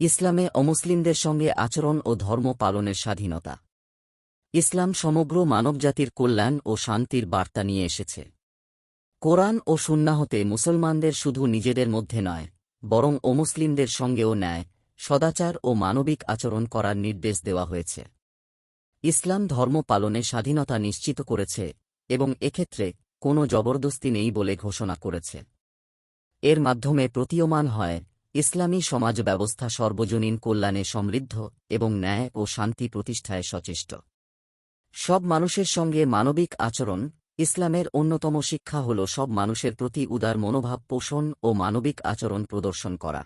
ইসলামে অমুসলিমদের সঙ্গে আচরণ ও ধর্ম পালনের স্বাধীনতা। ইসলাম সমগ্র মানবজাতির কল্যাণ ও শান্তির বার্তা নিয়ে এসেছে। কোরআন ও সুন্নাহতে মুসলমানদের শুধু নিজেদের মধ্যে নয়, বরং অমুসলিমদের সঙ্গেও ন্যায়, সদাচার ও মানবিক আচরণ করার নির্দেশ দেওয়া হয়েছে। ইসলাম ধর্ম পালনে স্বাধীনতা নিশ্চিত করেছে এবং এক্ষেত্রে কোনো জবরদস্তি নেই বলে ঘোষণা করেছে। এর মাধ্যমে প্রতীয়মান হয় ইসলামী সমাজ ব্যবস্থা সর্বজনীন কল্যাণে সমৃদ্ধ এবং ন্যায় ও শান্তি প্রতিষ্ঠায় সচেষ্ট। সব মানুষের সঙ্গে মানবিক আচরণ ইসলামের অন্যতম শিক্ষা হল সব মানুষের প্রতি উদার মনোভাব পোষণ ও মানবিক আচরণ প্রদর্শন করা।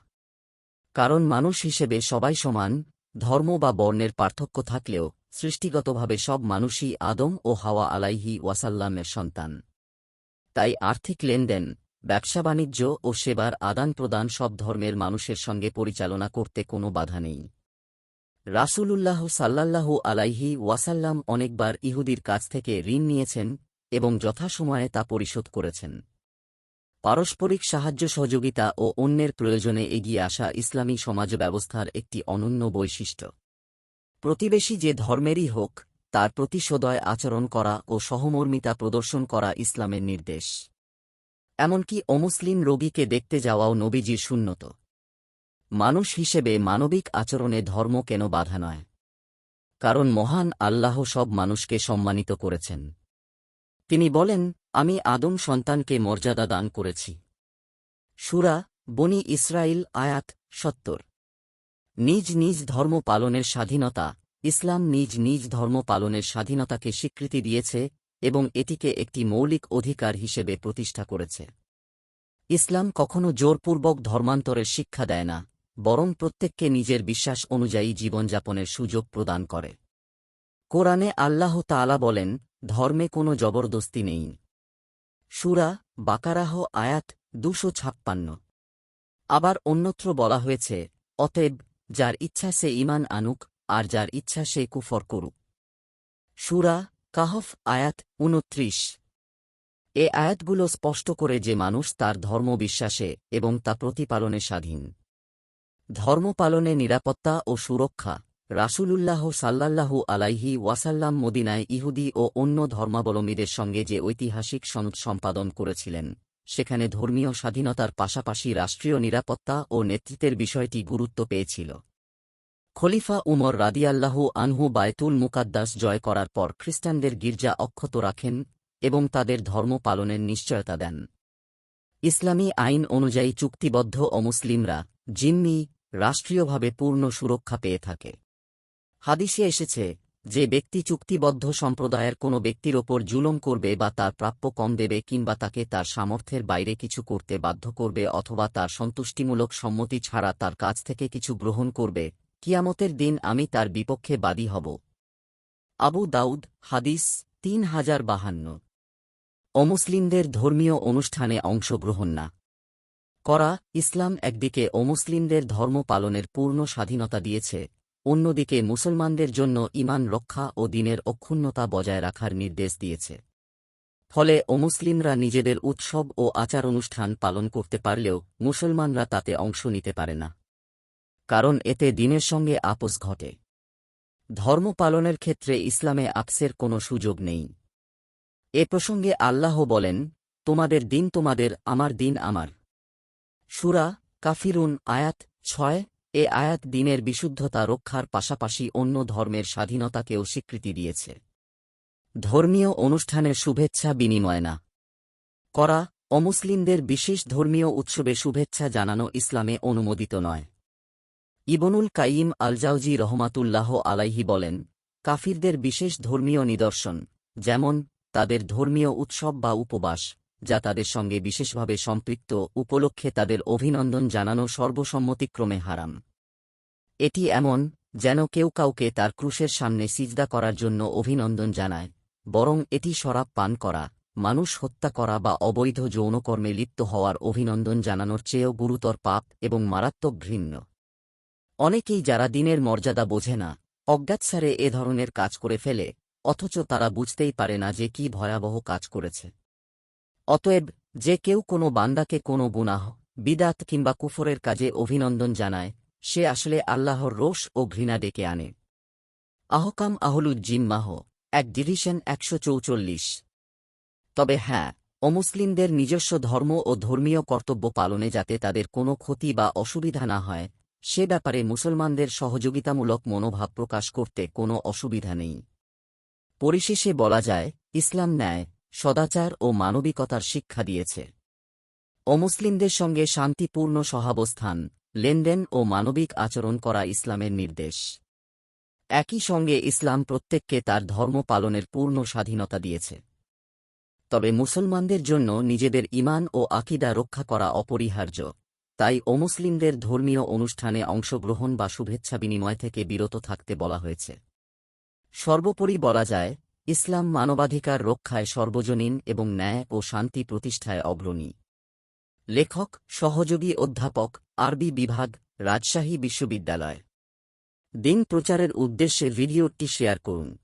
কারণ মানুষ হিসেবে সবাই সমান, ধর্ম বা বর্ণের পার্থক্য থাকলেও সৃষ্টিগতভাবে সব মানুষই আদম ও হাওয়া আলাইহি ওয়াসাল্লামের সন্তান। তাই আর্থিক লেনদেন ব্যবসা বাণিজ্য ও সেবার আদান প্রদান সব ধর্মের মানুষের সঙ্গে পরিচালনা করতে কোনো বাধা নেই। রাসূলুল্লাহ সাল্লাল্লাহু আলাইহি ওয়াসাল্লাম অনেকবার ইহুদির কাছ থেকে ঋণ নিয়েছেন এবং যথাসময়ে তা পরিশোধ করেছেন। পারস্পরিক সাহায্য সহযোগিতা ও অন্যের প্রয়োজনে এগিয়ে আসা ইসলামী সমাজ ব্যবস্থার একটি অনন্য বৈশিষ্ট্য। প্রতিবেশী যে ধর্মেরই হোক, তার প্রতি সদয় আচরণ করা ও সহমর্মিতা প্রদর্শন করা ইসলামের নির্দেশ। এমনকি অমুসলিম রোগীকে দেখতে যাওয়াও নবীজির শূন্যত মানুষ হিসেবে মানবিক আচরণে ধর্ম কেন বাধা নয়? কারণ মহান আল্লাহ সব মানুষকে সম্মানিত করেছেন। তিনি বলেন, আমি আদম সন্তানকে মর্যাদা দান করেছি। সুরা বনি ইসরাইল আয়াত সত্তর। নিজ নিজ ধর্ম পালনের স্বাধীনতা, ইসলাম নিজ নিজ ধর্ম পালনের স্বাধীনতাকে স্বীকৃতি দিয়েছে এবং এটিকে একটি মৌলিক অধিকার হিসেবে প্রতিষ্ঠা করেছে। ইসলাম কখনো জোরপূর্বক ধর্মান্তরের শিক্ষা দেয় না, বরং প্রত্যেককে নিজের বিশ্বাস অনুযায়ী জীবনযাপনের সুযোগ প্রদান করে। কোরআনে আল্লাহ তাআলা বলেন, ধর্মে কোনো জবরদস্তি নেই। সুরা বাকারাহ, আয়াত দুশো ছাপ্পান্ন। আবার অন্যত্র বলা হয়েছে, অতএব যার ইচ্ছা সে ইমান আনুক, আর যার ইচ্ছা সে কুফর করুক। সুরা কাহফ, আয়াত উনত্রিশ এ আয়াতগুলো স্পষ্ট করে যে মানুষ তার ধর্ম বিশ্বাসে এবং তা প্রতিপালনে স্বাধীন। ধর্ম পালনে নিরাপত্তা ও সুরক্ষা, রাসূলুল্লাহ সাল্লাল্লাহু আলাইহি ওয়াসাল্লাম মদিনায় ইহুদি ও অন্য ধর্মাবলম্বীদের সঙ্গে যে ঐতিহাসিক সনদ সম্পাদন করেছিলেন, সেখানে ধর্মীয় স্বাধীনতার পাশাপাশি রাষ্ট্রীয় নিরাপত্তা ও নেতৃত্বের বিষয়টি গুরুত্ব পেয়েছিল। খলিফা উমর রাদিয়াল্লাহু আনহু বায়তুল মুকাদ্দাস জয় করার পর খ্রিস্টানদের গির্জা অক্ষত রাখেন এবং তাদের ধর্ম পালনের নিশ্চয়তা দেন। ইসলামী আইন অনুযায়ী চুক্তিবদ্ধ অমুসলিমরা জিম্মি, রাষ্ট্রীয়ভাবে পূর্ণ সুরক্ষা পেয়ে থাকে। হাদিসে এসেছে যে ব্যক্তি চুক্তিবদ্ধ সম্প্রদায়ের কোনো ব্যক্তির ওপর জুলম করবে বা তার প্রাপ্য কম দেবে কিংবা তাকে তার সামর্থ্যের বাইরে কিছু করতে বাধ্য করবে অথবা তার সন্তুষ্টিমূলক সম্মতি ছাড়া তার কাছ থেকে কিছু গ্রহণ করবে কিয়ামতের দিন আমি তার বিপক্ষে বাদী হব। আবু দাউদ, হাদিস তিন হাজার বাহান্ন। অমুসলিমদের ধর্মীয় অনুষ্ঠানে অংশগ্রহণ না করা ইসলাম একদিকে অমুসলিমদের ধর্ম পালনের পূর্ণ স্বাধীনতা দিয়েছে, অন্যদিকে মুসলমানদের জন্য ইমান রক্ষা ও দিনের অক্ষুণ্ণতা বজায় রাখার নির্দেশ দিয়েছে। ফলে অমুসলিমরা নিজেদের উৎসব ও আচার অনুষ্ঠান পালন করতে পারলেও মুসলমানরা তাতে অংশ নিতে পারে না। কারণ এতে দিনের সঙ্গে আপোষ ঘটে। ধর্ম পালনের ক্ষেত্রে ইসলামে আপসের কোনো সুযোগ নেই। এ প্রসঙ্গে আল্লাহ বলেন, তোমাদের দিন তোমাদের, আমার দিন আমার। সুরা কাফিরুন আয়াত ছয়, এ আয়াত দিনের বিশুদ্ধতা রক্ষার পাশাপাশি অন্য ধর্মের স্বাধীনতাকেও স্বীকৃতি দিয়েছে। ধর্মীয় অনুষ্ঠানের শুভেচ্ছা বিনিময় না। করা অমুসলিমদের বিশেষ ধর্মীয় উৎসবে শুভেচ্ছা জানানো ইসলামে অনুমোদিত নয়। ইবনুল কাইম আলজাউজি রহমাতুল্লাহ আলাইহি বলেন, কাফিরদের বিশেষ ধর্মীয় নিদর্শন, যেমন, তাদের ধর্মীয় উৎসব বা উপবাস, যা তাদের সঙ্গে বিশেষভাবে সম্পৃক্ত, উপলক্ষে তাদের অভিনন্দন জানানো সর্বসম্মতিক্রমে হারাম। এটি এমন, যেন কেউ কাউকে তার ক্রুশের সামনে সিজদা করার জন্য অভিনন্দন জানায়, বরং এটি শরাব পান করা, মানুষ হত্যা করা বা অবৈধ যৌনকর্মে লিপ্ত হওয়ার অভিনন্দন জানানোর চেয়েও গুরুতর পাপ এবং মারাত্মক ঘৃণ্য। অনেকেই যারা দিনের মর্যাদা বোঝে না অজ্ঞাতসারে এ ধরনের কাজ করে ফেলে, অথচ তারা বুঝতেই পারে না যে কি ভয়াবহ কাজ করেছে। অতএব, যে কেউ কোনো বান্দাকে কোনো গুনাহ, বিদাত কিংবা কুফরের কাজে অভিনন্দন জানায়, সে আসলে আল্লাহর রোষ ও ঘৃণা ডেকে আনে। আহকাম আহলুজ্জিম্মাহ এক ডিভিশন একশো চৌচল্লিশ। তবে হ্যাঁ অমুসলিমদের নিজস্ব ধর্ম ও ধর্মীয় কর্তব্য পালনে যাতে তাদের কোনো ক্ষতি বা অসুবিধা না হয় সে ব্যাপারে মুসলমানদের সহযোগিতামূলক মনোভাব প্রকাশ করতে কোনো অসুবিধা নেই। পরিশেষে বলা যায়, ইসলাম ন্যায়, সদাচার ও মানবিকতার শিক্ষা দিয়েছে। অমুসলিমদের সঙ্গে শান্তিপূর্ণ সহাবস্থান, লেনদেন ও মানবিক আচরণ করা ইসলামের নির্দেশ। একই সঙ্গে ইসলাম প্রত্যেককে তার ধর্ম পালনের পূর্ণ স্বাধীনতা দিয়েছে। তবে মুসলমানদের জন্য নিজেদের ইমান ও আকিদা রক্ষা করা অপরিহার্য। তাই অমুসলিমদের ধর্মীয় অনুষ্ঠানে অংশগ্রহণ বা শুভেচ্ছা বিনিময় থেকে বিরত থাকতে বলা হয়েছে। সর্বোপরি বলা যায়, ইসলাম মানবাধিকার রক্ষায় সর্বজনীন এবং ন্যায় ও শান্তি প্রতিষ্ঠায় অগ্রণী। লেখক, সহযোগী অধ্যাপক, আরবি বিভাগ, রাজশাহী বিশ্ববিদ্যালয়। দিন প্রচারের উদ্দেশ্যে ভিডিওটি শেয়ার করুন।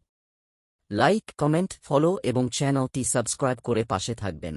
লাইক, কমেন্ট, ফলো এবং চ্যানেলটি সাবস্ক্রাইব করে পাশে থাকবেন।